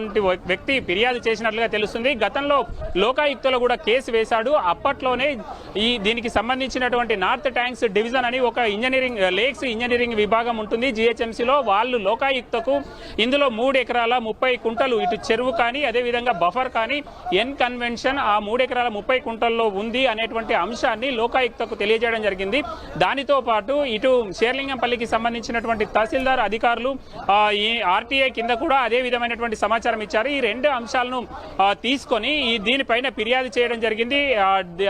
వ్యక్తి ఫిర్యాదు చేసినట్లుగా తెలుస్తుంది. గతంలో లోకాయుక్తలో కూడా కేసు వేశాడు. అప్పట్లోనే ఈ దీనికి సంబంధించినటువంటి నార్త్ ట్యాంక్స్ డివిజన్ అని ఒక ఇంజనీరింగ్ లేక్స్ ఇంజనీరింగ్ విభాగం ఉంటుంది. జిహెచ్ఎంసీలో వాళ్ళు లోకాయుక్తకు ఇందులో మూడు ఎకరాల ముప్పై కుంటలు ఇటు చెరువు కానీ అదేవిధంగా బఫర్ కానీ ఎన్ కన్వెన్షన్ ఆ మూడు ఎకరాల ముప్పై కుంటల్లో ఉంది అనేటువంటి అంశాన్ని లోకాయుక్తకు తెలియజేయడం జరిగింది. దానితో పాటు ఇటు షేర్లింగంపల్లికి సంబంధించినటువంటి తహసీల్దార్ అధికారులు ఈ ఆర్టీఐ కింద కూడా అదే విధమైనటువంటి సమాచారం ఇచ్చారు. ఈ రెండు అంశాలను తీసుకొని ఈ దీనిపైన ఫిర్యాదు చేయడం జరిగింది.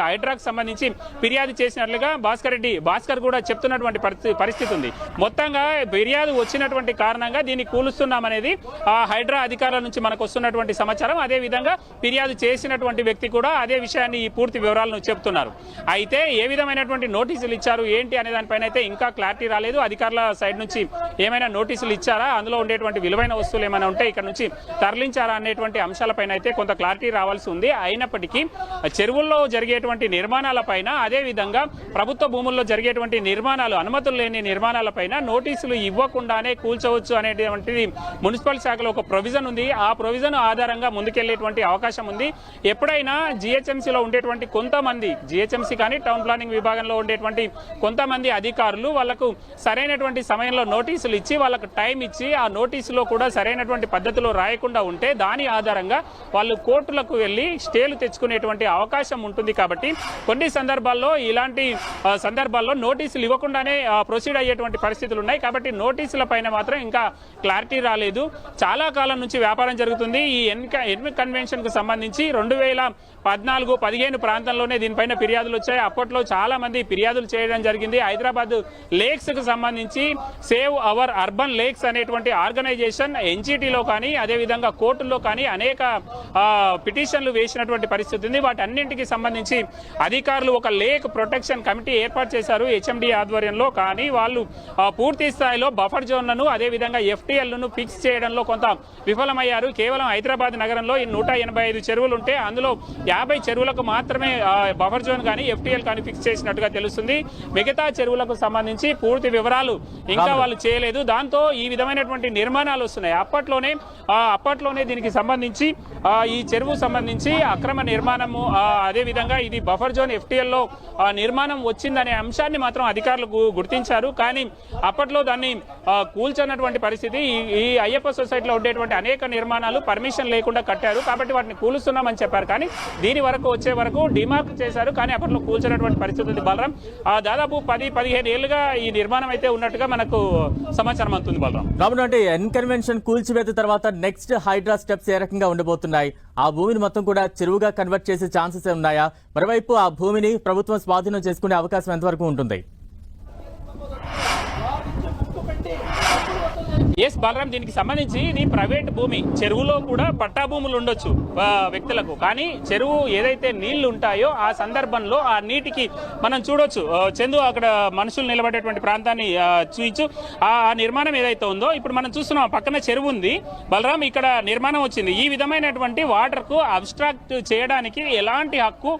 హైడ్రాకు సంబంధించి ఫిర్యాదు చేసినట్లుగా భాస్కర్ రెడ్డి భాస్కర్ కూడా చెప్తున్నటువంటి పరిస్థితి పరిస్థితి ఉంది. మొత్తంగా ఫిర్యాదు వచ్చినటువంటి కారణంగా దీన్ని కూలుస్తున్నామనేది ఆ హైడ్రా అధికారుల నుంచి మనకు వస్తున్నటువంటి సమాచారం. అదే విధంగా ఫిర్యాదు చేసినటువంటి వ్యక్తి కూడా అదే విషయాన్ని ఈ పూర్తి వివరాలను చెప్తున్నారు. అయితే ఏ విధమైనటువంటి నోటీసులు ఇచ్చారు? ఏంటి అనే దానిపైన అయితే ఇంకా క్లారిటీ రాలేదు. అధికారుల సైడ్ నుంచి ఏమైనా నోటీసులు ఇచ్చారా? అందులో ఉండేటువంటి విలువైన వస్తువులు ఏమైనా ఉంటే ఇక్కడ నుంచి తరలించారా అనేటువంటి అంశాలపైన అయితే కొంత క్లారిటీ రావాల్సి ఉంది. అయినప్పటికీ చెరువుల్లో జరిగేటువంటి నిర్మాణాలపైన అదే విధంగా ప్రభుత్వ భూముల్లో జరిగేటువంటి నిర్మాణాలు అనుమతులు లేని నిర్మాణాలపైన నోటీసులు ఇవ్వకుండానే కూల్చవచ్చు అనేటువంటిది మున్సిపల్ శాఖలో ఒక ప్రొవిజన్ ఉంది. ఆ ప్రొవిజన్ ఆధారంగా ముందుకెళ్ళేటువంటి అవకాశం ఉంది. ఎప్పుడైనా జిహెచ్ఎంసీలో ఉండేటువంటి కొంతమంది జిహెచ్ఎంసీ కానీ టౌన్ ప్లానింగ్ విభాగంలో ఉండేటువంటి కొంతమంది అధికారులు వాళ్ళకు సరైనటువంటి సమయంలో నోటీసులు ఇచ్చి వాళ్ళకు టైం ఇచ్చి ఆ నోటీసులో కూడా సరైనటువంటి పద్ధతిలో రాయకుండా ఉంటే దాని ఆధారంగా వాళ్ళు కోర్టులకు వెళ్ళి స్టేలు తెచ్చుకునేటువంటి అవకాశం ఉంటుంది కాబట్టి కొన్ని సందర్భాల్లో ఇలాంటి సందర్భాల్లో నోటీసులు ఇవ్వకుండానే ప్రొసీడ్ అయ్యేటువంటి పరిస్థితులు ఉన్నాయి కాబట్టి నోటీసుల పైన మాత్రం ఇంకా క్లారిటీ రాలేదు. చాలా కాలం నుంచి వ్యాపారం జరుగుతుంది. ఈ ఎన్ ఎన్ కన్వెన్షన్కు సంబంధించి రెండు వేల పద్నాలుగు పదిహేను ప్రాంతంలోనే దీనిపైన ఫిర్యాదులు వచ్చాయి. అప్పట్లో చాలా మంది ఫిర్యాదులు చేయడం జరిగింది. హైదరాబాద్ లేక్స్కు సంబంధించి సేవ్ అవర్ అర్బన్ లేక్స్ అనేటువంటి ఆర్గనైజేషన్ ఎన్జిటీలో కానీ అదేవిధంగా కోర్టుల్లో కానీ అనేక పిటిషన్లు వేసినటువంటి పరిస్థితి ఉంది. వాటన్నింటికి సంబంధించి అధికారులు ఒక లేక్ ప్రొటెక్షన్ కమిటీ ఏర్పాటు చేశారు హెచ్ఎండి ఆధ్వర్యంలో. కానీ వాళ్ళు పూర్తి స్థాయిలో బఫర్ జోన్లను అదేవిధంగా ఎఫ్టీఎల్ను ఫిక్స్ చేయడంలో కొంత విఫలమయ్యారు. కేవలం హైదరాబాద్ నగరంలో ఈ నూట ఎనభై ఐదు చెరువులు ఉంటే అందులో యాభై చెరువులకు మాత్రమే బఫర్ జోన్ కానీ ఎఫ్టీఎల్ కానీ ఫిక్స్ చేసినట్టుగా తెలుస్తుంది. మిగతా చెరువులకు సంబంధించి పూర్తి వివరాలు ఇంకా వాళ్ళు చేయలేదు. దాంతో ఈ విధమైనటువంటి నిర్మాణాలు వస్తున్నాయి. అప్పట్లోనే ఆ, అప్పట్లోనే దీనికి సంబంధించి ఈ చెరువు సంబంధించి అక్రమ నిర్మాణము అదేవిధంగా అదే విధంగా ఇది బఫర్ జోన్ ఎఫ్టీఎల్లో నిర్మాణం వచ్చిందనే అంశాన్ని మాత్రం అధికారులు గుర్తించారు. కానీ అప్పట్లో దాన్ని కూల్చన్నటువంటి పరిస్థితి ఈ- అయ్యప్ప సొసైటీలో ఉండేటువంటి అనేక నిర్మాణాలు పర్మిషన్ లేకుండా కట్టారు. కాబట్టి వాటిని కూలుస్తున్నామని చెప్పారు. కానీ దీని వరకు వచ్చే వరకు డిమార్క్ చేశారు. కానీ అప్పట్లో కూల్చినటువంటి పరిస్థితి ఉంది బలరాం. దాదాపు పది పదిహేను ఏళ్ళుగా ఈ నిర్మాణం అయితే ఉన్నట్టుగా మనకు సమాచారం అందుతుంది బలరాం. కాబట్టి అంటే కూల్చివేత తర్వాత నెక్స్ట్ హైడ్రా స్టెప్స్ ఏ రకంగా ఉండబోతున్నాయి? ఆ భూమిని మొత్తం కూడా చెరువుగా కన్వర్ట్ చేసే ఛాన్సెస్ ఉన్నాయా? మరోవైపు ఆ భూమిని ప్రభుత్వం స్వాధీనం చేసుకునే అవకాశం ఎంతవరకు ఉంటుంది? ఎస్ బలరాం దీనికి సంబంధించి ఇది ప్రైవేట్ భూమి. చెరువులో కూడా పట్టా భూములు ఉండొచ్చు వ్యక్తులకు. కానీ చెరువు ఏదైతే నీళ్ళు ఉంటాయో ఆ సందర్భంలో ఆ నీటికి మనం చూడొచ్చు. చందు అక్కడ మనుషులు నిలబడేటువంటి ప్రాంతాన్ని చూయించు. ఆ ఆ నిర్మాణం ఏదైతే ఉందో ఇప్పుడు మనం చూస్తున్నాం పక్కన చెరువు ఉంది. బలరాం ఇక్కడ నిర్మాణం వచ్చింది. ఈ విధమైనటువంటి వాటర్కు అబ్స్ట్రాక్ట్ చేయడానికి ఎలాంటి హక్కు